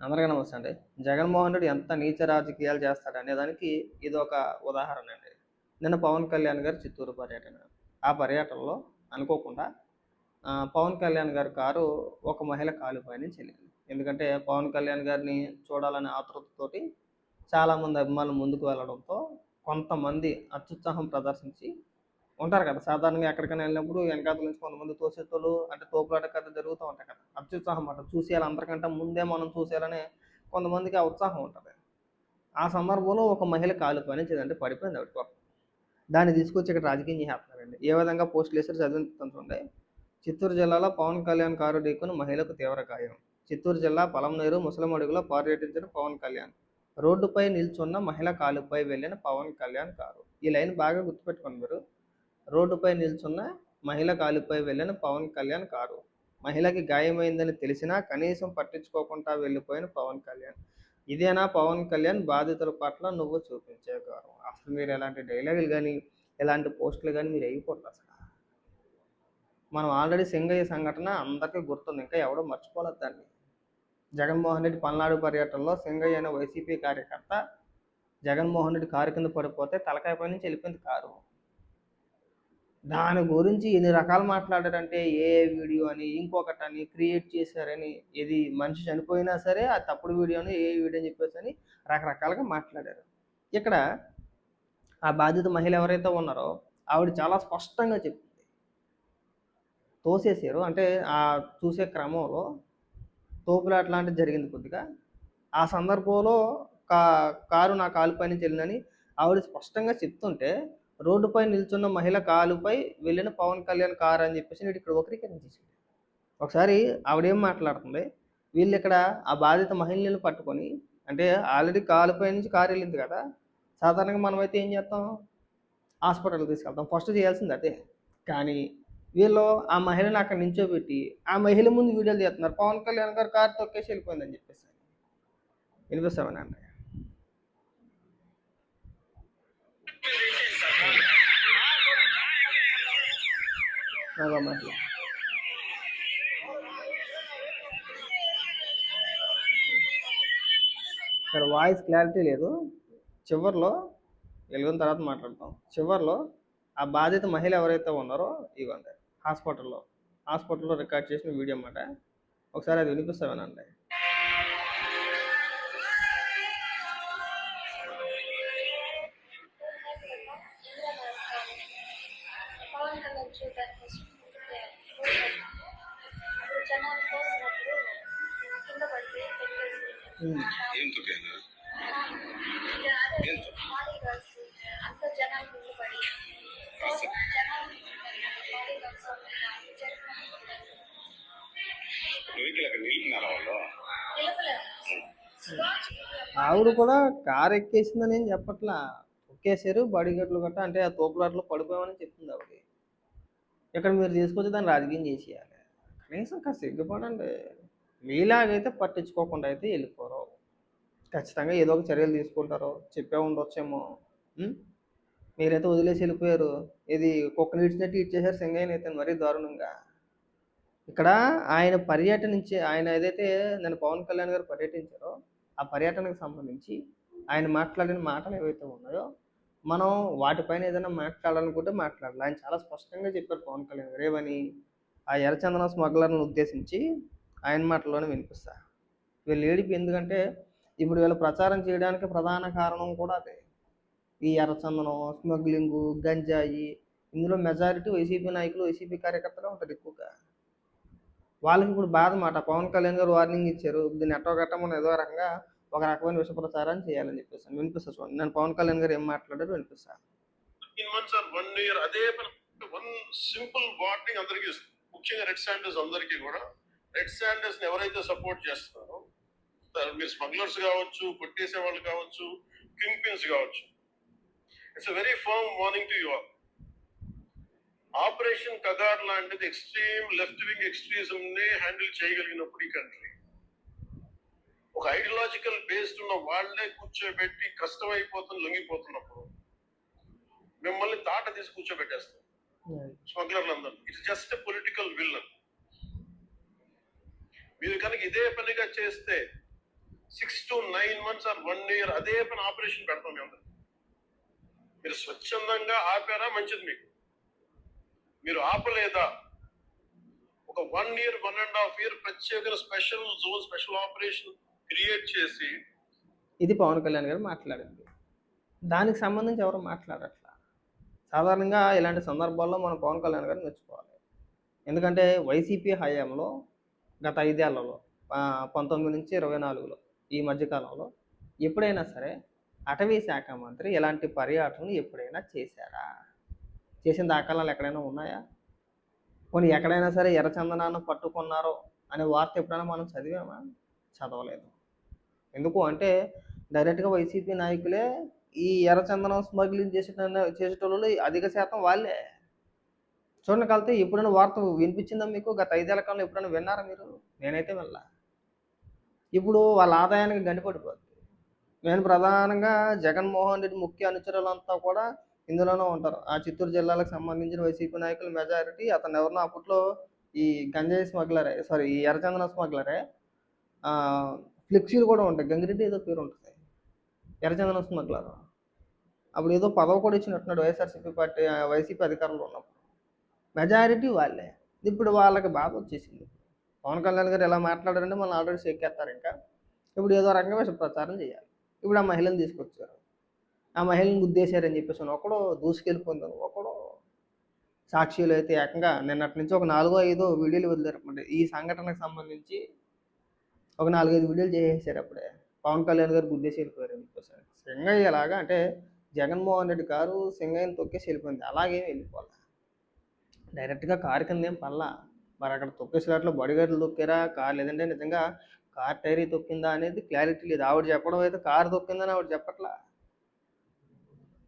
అందరికీ నమస్తే అండి. జగన్మోహన్ రెడ్డి ఎంత నీచ రాజకీయాలు చేస్తాడనే దానికి ఇది ఒక ఉదాహరణ అండి. నిన్న పవన్ కళ్యాణ్ గారు చిత్తూరు పర్యటన. ఆ పర్యటనలో అనుకోకుండా పవన్ కళ్యాణ్ గారి కారు ఒక మహిళ కాలుపైన చెల్లింది ఎందుకంటే పవన్ కళ్యాణ్ గారిని చూడాలనే ఆతృతతోటి చాలామంది అభిమానులు ముందుకు వెళ్ళడంతో కొంతమంది అత్యుత్సాహం ప్రదర్శించి ఉంటారు కదా. సాధారణంగా ఎక్కడికైనా వెళ్ళినప్పుడు వెనకాతల నుంచి కొంతమంది తోసేతోళ్ళు అంటే తోపులాట కథ జరుగుతూ ఉంటాయి కదా. అత్యుత్సాహం అన్నమాట. చూసేయాలి అందరికంటే ముందే మనం చూసేయాలనే కొంతమందికి ఆ ఉత్సాహం ఉంటుంది. ఆ సందర్భంలో ఒక మహిళ కాలు పని అంటే పడిపోయింది ఆవిడ పాపం. దాన్ని తీసుకొచ్చి ఇక్కడ రాజకీయం చేస్తున్నారండి. ఏ విధంగా పోస్టులు వేసారు చదివించుతుంటే చిత్తూరు జిల్లాలో పవన్ కళ్యాణ్ కారు ఢీకొని మహిళకు తీవ్ర గాయం. చిత్తూరు జిల్లా పలంనేరు ముసలం అడుగులో పర్యటించిన పవన్ కళ్యాణ్. రోడ్డుపై నిల్చున్న మహిళ కాలుపై వెళ్ళిన పవన్ కళ్యాణ్ కారు. ఈ లైన్ బాగా గుర్తుపెట్టుకోండి మీరు. రోడ్డుపై నిల్చున్న మహిళ కాలుపై వెళ్ళిన పవన్ కళ్యాణ్ కారు. మహిళకి గాయమైందని తెలిసినా కనీసం పట్టించుకోకుండా వెళ్ళిపోయిన పవన్ కళ్యాణ్. ఇదేనా పవన్ కళ్యాణ్ బాధితుల పట్ల నువ్వు చూపించే గౌరవం? అసలు మీరు ఎలాంటి డైలాగులు కానీ ఎలాంటి పోస్టులు కానీ మీరు వేయకూడదు అసలు. మనం ఆల్రెడీ సింగయ్య సంఘటన అందరికీ గుర్తుంది. ఇంకా ఎవడో మర్చిపోలేదు దాన్ని. జగన్మోహన్ రెడ్డి పల్నాడు పర్యటనలో సింగయ్య అనే వైసీపీ కార్యకర్త జగన్మోహన్ రెడ్డి కారు కింద పడిపోతే తలకాయ పై నుంచి వెళ్ళిపోయింది కారు. దాని గురించి ఎన్ని రకాలు మాట్లాడారంటే ఏ వీడియో అని ఇంకొకటి అని క్రియేట్ చేశారని ఇది మనిషి చనిపోయినా సరే ఆ తప్పుడు వీడియోని ఏ వీడియో అని చెప్పేసి అని రకరకాలుగా మాట్లాడారు. ఇక్కడ ఆ బాధిత మహిళ ఎవరైతే ఉన్నారో ఆవిడ చాలా స్పష్టంగా చెప్తుంది తోసేసారు అంటే ఆ చూసే క్రమంలో తోపులాట లాంటిది జరిగింది కొద్దిగా. ఆ సందర్భంలో కా కారు నా కాలుపైన చెల్లిందని ఆవిడ స్పష్టంగా చెప్తుంటే రోడ్డుపై నిల్చున్న మహిళ కాలుపై వెళ్ళిన పవన్ కళ్యాణ్ కారు అని చెప్పేసి నేను ఇక్కడ వక్రీకరించేసింది ఒకసారి ఆవిడేం మాట్లాడుతుంది? వీళ్ళు ఇక్కడ ఆ బాధిత మహిళలను పట్టుకొని అంటే ఆల్రెడీ కాలుపై నుంచి కారు వెళ్ళింది కదా సాధారణంగా మనం అయితే ఏం చేస్తాం? హాస్పిటల్ తీసుకెళ్తాం. ఫస్ట్ చేయాల్సింది అదే. కానీ వీళ్ళు ఆ మహిళను అక్కడ నించోబెట్టి ఆ మహిళ ముందు వీడియోలు చేస్తున్నారు పవన్ కళ్యాణ్ గారు కారు తొక్కేసి వెళ్ళిపోయిందని చెప్పేసి. వినిపిస్తామని అన్నయ్య మగ ఇక్కడ వాయిస్ క్లారిటీ లేదు. చివర్లో వెలిగిన తర్వాత మాట్లాడతాం. చివర్లో ఆ బాధిత మహిళ ఎవరైతే ఉన్నారో ఇవ్వండి. హాస్పిటల్లో హాస్పిటల్లో రికార్డ్ చేసిన వీడియో అన్నమాట. ఒకసారి అది వినిపిస్తామేనండి పవన్ వెహికల్ అక్కడ నిలిపినారా వాళ్ళు ఆవిడ కూడా కారు ఎక్కేసిందని ఏం చెప్పట్లా? తొక్కేశారు బాడీ గట్లు గట్ట అంటే ఆ తోపులాట్లో పడిపోయామని చెప్తుంది ఆవిడ ఇక్కడ మీరు తీసుకొచ్చి దాన్ని రాజకీయం చేసేయాలి. కనీసం కాస్త సిగ్గుపడండి. మీలాగైతే పట్టించుకోకుండా అయితే వెళ్ళిపోరు. ఖచ్చితంగా ఏదో ఒక చర్యలు తీసుకుంటారో. చెప్పే ఉండొచ్చేమో. మీరైతే వదిలేసి వెళ్ళిపోయారు. ఇది కుక్కని ఇచ్చినట్టు ఇచ్చేసారు సింగయ్యని అయితే మరీ దారుణంగా. ఇక్కడ ఆయన పర్యటనించి ఆయన ఏదైతే నేను పవన్ కళ్యాణ్ గారు పర్యటించారో ఆ పర్యటనకు సంబంధించి ఆయన మాట్లాడిన మాటలు ఏవైతే ఉన్నాయో మనం వాటిపైన ఏదైనా మాట్లాడాలనుకుంటే మాట్లాడాలి. ఆయన చాలా స్పష్టంగా చెప్పారు పవన్ కళ్యాణ్ గారు. ఏమని? ఆ ఎర్రచందన స్మగ్లర్ను ఉద్దేశించి ఆయన మాటల్లోనే వినిపిస్తా. వీళ్ళు ఏడిపి ఎందుకంటే ఇప్పుడు వీళ్ళు ప్రచారం చేయడానికి ప్రధాన కారణం కూడా అదే. ఈ ఎర్రచందనం స్మగ్లింగు గంజాయి ఇందులో మెజారిటీ వైసీపీ నాయకులు వైసీపీ కార్యకర్తలే ఉంటారు ఎక్కువగా. వాళ్ళకి ఇప్పుడు బాధ మాట. పవన్ కళ్యాణ్ గారు వార్నింగ్ ఇచ్చారు. దీన్ని ఎట్టో గట్టమని ఏదో రకంగా ఒక రకమైన విష ప్రచారం చేయాలని చెప్పేసి వినిపిస్తా చూడండి. నేను పవన్ కళ్యాణ్ గారు ఏం మాట్లాడారు వినిపిస్తా. వన్ ఇయర్ అదే వన్ సింపుల్ వార్నింగ్ అందరికీ ముఖ్యంగా రెడ్ అందరికీ కూడా. రెడ్ని ఎవరైతే సపోర్ట్ చేస్తున్నారో మీరు స్మగ్లర్స్ కావచ్చు కొట్టేసే వాళ్ళు కావచ్చు కింగ్ పిన్స్ కావచ్చు. It's very firm warning to you all operation Kagar లాంటిది ఎక్స్ట్రీమ్ లెఫ్ట్ వింగ్ ఎక్స్ట్రీజం నే హ్యాండిల్ చేయగలిగినప్పుడు ఈ కంట్రీ ఒక ఐడియాలజికల్ బేస్డ్ ఉన్న వాళ్ళే కూర్చోబెట్టి కష్టమైపోతున్న లొంగిపోతున్నప్పుడు మిమ్మల్ని తాట తీసి కూర్చోబెట్టేస్తారు. స్మగ్లర్లు అందరూ. ఇట్స్ జస్ట్ పొలిటికల్ విల్ మీరు కనుక ఇదే పనిగా చేస్తే six to nine months or one year అదే పని ఆపరేషన్ పెడతాం మేము మీరు స్వచ్ఛందంగా ఆపారా? మంచిది మీకు. మీరు ఆపలేదా? ఒక one year one and half year ప్రత్యేక special zone special operation create చేసి ఇది పవన్ కళ్యాణ్ గారు మాట్లాడింది. దానికి సంబంధించి ఎవరు మాట్లాడట్లా? సాధారణంగా ఇలాంటి సందర్భాల్లో మనం పవన్ కళ్యాణ్ గారిని మెచ్చుకోవాలి. ఎందుకంటే వైసీపీ హయాంలో గత ఐదేళ్ళలో పంతొమ్మిది నుంచి ఇరవై నాలుగులో ఈ మధ్యకాలంలో ఎప్పుడైనా సరే అటవీ శాఖ మంత్రి ఇలాంటి పర్యటనలు ఎప్పుడైనా చేశారా? చేసిన దాఖలాలు ఎక్కడైనా ఉన్నాయా? కొన్ని ఎక్కడైనా సరే ఎర్రచందనాన్ని పట్టుకున్నారో అనే వార్త ఎప్పుడైనా మనం చదివామా? చదవలేదు. ఎందుకు అంటే డైరెక్ట్గా వైసీపీ నాయకులే ఈ ఎర్రచందనం స్మగ్లింగ్ చేసే చేసేటోళ్ళు అధిక శాతం వాళ్ళే. చూడండి కలితే ఎప్పుడైనా వార్త వినిపించిందా మీకు? గత ఐదేళ్ళ కాలంలో ఎప్పుడైనా విన్నారా మీరు? నేనైతే వెళ్ళా ఇప్పుడు వాళ్ళ ఆదాయానికి గండిపడిపోద్ది. నేను ప్రధానంగా జగన్మోహన్ రెడ్డి ముఖ్య అనుచరులంతా కూడా ఇందులోనే ఉంటారు. ఆ చిత్తూరు జిల్లాలకు సంబంధించిన వైసీపీ నాయకుల మెజారిటీ అతను ఎవరినో అప్పట్లో ఈ గంజాయి స్మగ్లరే సారీ ఈ ఎర్రచందన స్మగ్లరే ఫ్లెక్సీలు కూడా ఉంటాయి. గంగిరెడ్డి ఏదో పేరు ఉంటుంది. ఎర్రచందన స్మగ్లర్. అప్పుడు ఏదో పదవి కూడా ఇచ్చినట్టున్నాడు వైఎస్ఆర్సీపీ పార్టీ వైసీపీ అధికారంలో ఉన్నప్పుడు. మెజారిటీ వాళ్ళే. ఇప్పుడు వాళ్ళకి బాధ వచ్చేసింది. పవన్ కళ్యాణ్ గారు ఎలా మాట్లాడారంటే మనం ఆల్రెడీ ఎక్కేస్తారు ఇంకా. ఇప్పుడు ఏదో రకంగా ప్రచారం చేయాలి. ఇప్పుడు ఆ మహిళను తీసుకొచ్చారు. ఆ మహిళను గుద్దేశారని చెప్పేసి ఒకడో ఒకడు దూసుకెళ్ళిపోయిందని ఒకడు సాక్షులు అయితే ఏకంగా నిన్నటి నుంచి ఒక నాలుగో ఐదో వీడియోలు వదిలేరన్నమాట. ఈ సంఘటనకు సంబంధించి ఒక నాలుగైదు వీడియోలు చేసేసారు అప్పుడే. పవన్ కళ్యాణ్ గారు గుద్దేసి వెళ్ళిపోయారు అని చెప్పేసి. సింగయ్య ఎలాగా అంటే జగన్మోహన్ రెడ్డి గారు సింగయ్యని తొక్కేసి వెళ్ళిపోయింది. అలాగే వెళ్ళిపోవాలి డైరెక్ట్గా కారు కింద ఏం పల్లా మరి అక్కడ తొక్కేసినట్లు బడిగడ్లు తొక్కారా? కార్ లేదంటే నిజంగా కార్ టైరీ తొక్కిందా అనేది క్లారిటీ లేదు. ఆవిడ చెప్పడం అయితే కారు తొక్కిందని ఆవిడ చెప్పట్లా.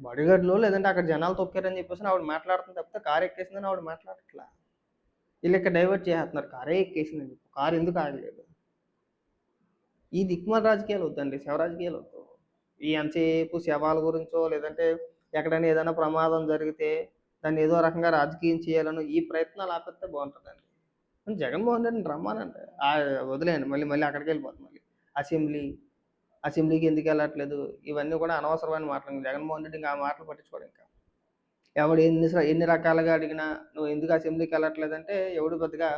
బడిగడ్లు లేదంటే అక్కడ జనాలు తొక్కారని చెప్పేసి ఆవిడ మాట్లాడుతుంది తప్పితే కారు ఎక్కేసిందని ఆవిడ మాట్లాడట్లా. వీళ్ళు ఇక్కడ డైవర్ట్ చేస్తున్నారు కారే ఎక్కేసిందని చెప్పి. కారు ఎందుకు ఆగలేదు? ఈ దిక్మాల రాజకీయాలు వద్దండి. శవ రాజకీయాలు వద్దు. ఈ ఎంతసేపు శవాల గురించో లేదంటే ఎక్కడైనా ఏదైనా ప్రమాదం జరిగితే దాన్ని ఏదో రకంగా రాజకీయం చేయాలని ఈ ప్రయత్నాలు ఆపేస్తే బాగుంటుందండి. జగన్మోహన్ రెడ్డిని రమ్మానండి వదిలేయండి మళ్ళీ మళ్ళీ అక్కడికి వెళ్ళిపోతుంది మళ్ళీ. అసెంబ్లీ అసెంబ్లీకి ఎందుకు వెళ్ళట్లేదు? ఇవన్నీ కూడా అనవసరమైన మాటలు జగన్మోహన్ రెడ్డి ఇంకా ఆ మాటలు పట్టించుకోవడం ఇంకా. ఎవడు ఎన్ని ఎన్ని రకాలుగా అడిగినా నువ్వు ఎందుకు అసెంబ్లీకి వెళ్ళట్లేదంటే ఎవడు పెద్దగా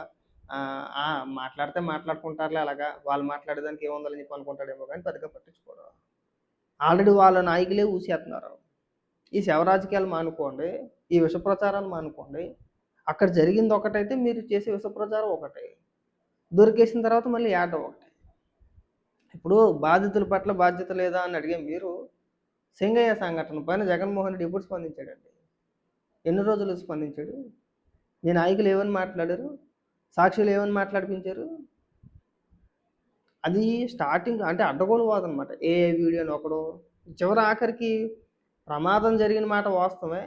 మాట్లాడితే మాట్లాడుకుంటారులే అలాగా. వాళ్ళు మాట్లాడేదానికి ఏముందని చెప్పి అనుకుంటాడేమో కానీ పెద్దగా పట్టించుకోడు. ఆల్రెడీ వాళ్ళ నాయకులే ఊసేస్తున్నారు ఈ శవ రాజకీయాలు మానుకోండి ఈ విష ప్రచారాలు మానుకోండి అక్కడ జరిగింది ఒకటైతే మీరు చేసే విష ప్రచారం ఒకటే. దొరికేసిన తర్వాత మళ్ళీ యాడ్ ఒకటే. ఇప్పుడు బాధితుల పట్ల బాధ్యత లేదా అని అడిగే మీరు సింగయ్య సంఘటన పైన జగన్మోహన్ రెడ్డి ఎప్పుడు స్పందించాడండి? ఎన్ని రోజులు స్పందించాడు? మీ నాయకులు ఏమని మాట్లాడారు? సాక్షులు ఏమని మాట్లాడిపించారు? అది స్టార్టింగ్ అంటే అడ్డగోలు వాదనమాట. ఏ వీడియోని ఒకడు. చివరి ఆఖరికి ప్రమాదం జరిగిన మాట వాస్తవమే.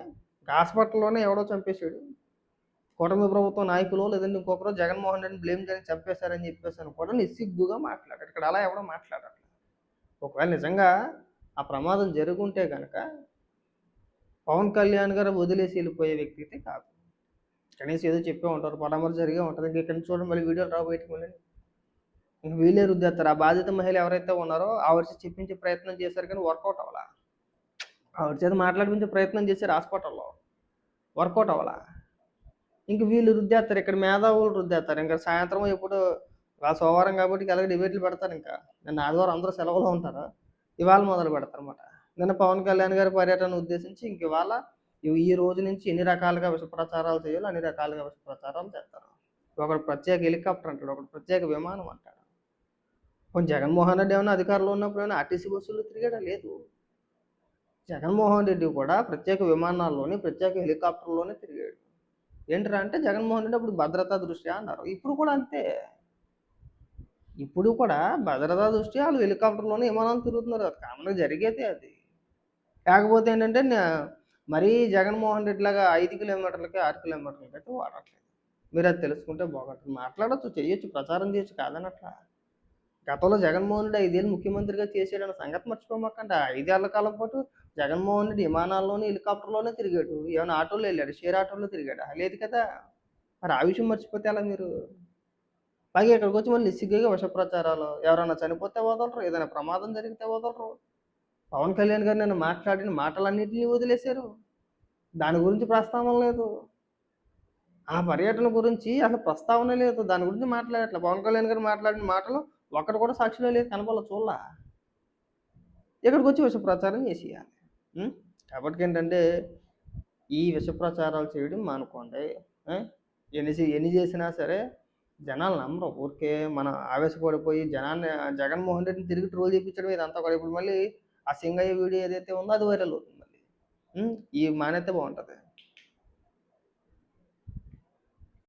హాస్పిటల్లోనే ఎవడో చంపేశాడు. కూటమి ప్రభుత్వం నాయకులు లేదంటే ఇంకొకరు జగన్మోహన్ రెడ్డిని బ్లేమ్ చేసి చంపేశారని చెప్పేసి అని కూడా నిస్సిగ్గుగా మాట్లాడారు ఇక్కడ అలా ఎవడో మాట్లాడట్లేదు ఒకవేళ నిజంగా ఆ ప్రమాదం జరుగుంటే కనుక పవన్ కళ్యాణ్ గారు వదిలేసి వెళ్ళిపోయే వ్యక్తి అయితే కాదు. కనీసం ఏదో చెప్పే ఉంటారు పరామర్శ జరిగే ఉంటుంది. ఇంక ఇక్కడ చూడండి మళ్ళీ వీడియోలు రావు బయటకు మళ్ళీ. ఇంక వీళ్ళే రుద్దేస్తారు. ఆ బాధిత మహిళ ఎవరైతే ఉన్నారో ఆవిడ చేత చెప్పించే ప్రయత్నం చేశారు కానీ వర్కౌట్ అవ్వాలా. ఆవిడ చేత మాట్లాడిపించే ప్రయత్నం చేశారు హాస్పిటల్లో వర్కౌట్ అవ్వాలా? ఇంక వీళ్ళు రుద్దేస్తారు ఇక్కడ మేధావులు రుద్దేస్తారు ఇంకా సాయంత్రం ఎప్పుడు ఆ సోమవారం కాబట్టి ఇక అలాగే డిబేట్లు పెడతారు ఇంకా. నిన్న ఆదివారం అందరూ సెలవులో ఉంటారు. ఇవాళ మొదలు పెడతారు అన్నమాట నిన్న పవన్ కళ్యాణ్ గారి పర్యటన ఉద్దేశించి ఇంక ఇవాళ ఈ- ఈ రోజు నుంచి ఎన్ని రకాలుగా విష ప్రచారాలు చేయాలో అన్ని రకాలుగా విష ప్రచారాలు చేస్తారు. ఒకడు ప్రత్యేక హెలికాప్టర్ అంటాడు ఒకడు ప్రత్యేక విమానం అంటాడు. కొంచెం జగన్మోహన్ రెడ్డి ఏమైనా అధికారంలో ఉన్నప్పుడు ఏమైనా ఆర్టీసీ బస్సులు తిరిగాడా? లేదు. జగన్మోహన్ రెడ్డి కూడా ప్రత్యేక విమానాల్లోని ప్రత్యేక హెలికాప్టర్లోనే తిరిగాడు. ఏంటరా అంటే జగన్మోహన్ రెడ్డి అప్పుడు భద్రతా దృష్ట్యా అన్నారు. ఇప్పుడు కూడా అంతే. ఇప్పుడు కూడా భద్రతా దృష్ట్యా వాళ్ళు హెలికాప్టర్లోనే విమానాలు తిరుగుతున్నారు. అది కామన్గా జరిగేదే అది. కాకపోతే ఏంటంటే మరీ జగన్మోహన్ రెడ్డి లాగా ఐదు కిలోమీటర్లకి ఆరు కిలోమీటర్లకి అయితే వాడట్లేదు. మీరు అది తెలుసుకుంటే బాగుంటుంది. మాట్లాడచ్చు చేయొచ్చు ప్రచారం చేయొచ్చు కాదనట్లా గతంలో జగన్మోహన్ రెడ్డి ఐదేళ్ళు ముఖ్యమంత్రిగా చేశాడన్న సంగతి మర్చిపోమాకండి. ఐదేళ్ళ కాలం పాటు జగన్మోహన్ రెడ్డి విమానాల్లోనే హెలికాప్టర్లోనే తిరిగాడు. ఏమైనా ఆటోలో వెళ్ళాడు షేర్ ఆటోలో తిరిగాడు? లేదు కదా. మరి ఆ విషయం మర్చిపోతే అలా మీరు? పైగా ఇక్కడికి వచ్చి మళ్ళీ సిగ్గుగా విష ప్రచారాలు ఎవరైనా చనిపోతే వదలరు ఏదైనా ప్రమాదం జరిగితే వదలరు. పవన్ కళ్యాణ్ గారు నేను మాట్లాడిన మాటలన్నింటినీ వదిలేశారు. దాని గురించి ప్రస్తావన లేదు. ఆ పర్యటన గురించి అసలు ప్రస్తావన లేదు. దాని గురించి మాట్లాడట్లే. పవన్ కళ్యాణ్ గారు మాట్లాడిన మాటలు ఒక్కడు కూడా సాక్షిలో లేదు కనపల చూడాల. ఇక్కడికి వచ్చి విష ప్రచారం చేసేయాలి. కాబట్టి ఏంటంటే ఈ విష ప్రచారాలు చేయడం మానుకోండి. ఎన్ని ఎన్ని చేసినా సరే జనాలు నమ్మరు. ఊరికే మనం ఆవేశపడిపోయి జనాన్ని జగన్మోహన్ రెడ్డిని తిరిగి ట్రోల్ చేయించడం ఇదంతా కూడా. ఇప్పుడు మళ్ళీ ఆ సింగయ్య వీడియో ఏదైతే ఉందో అది వైరల్ అవుతుంది మళ్ళీ. ఈ మానేస్తే బాగుంటుంది.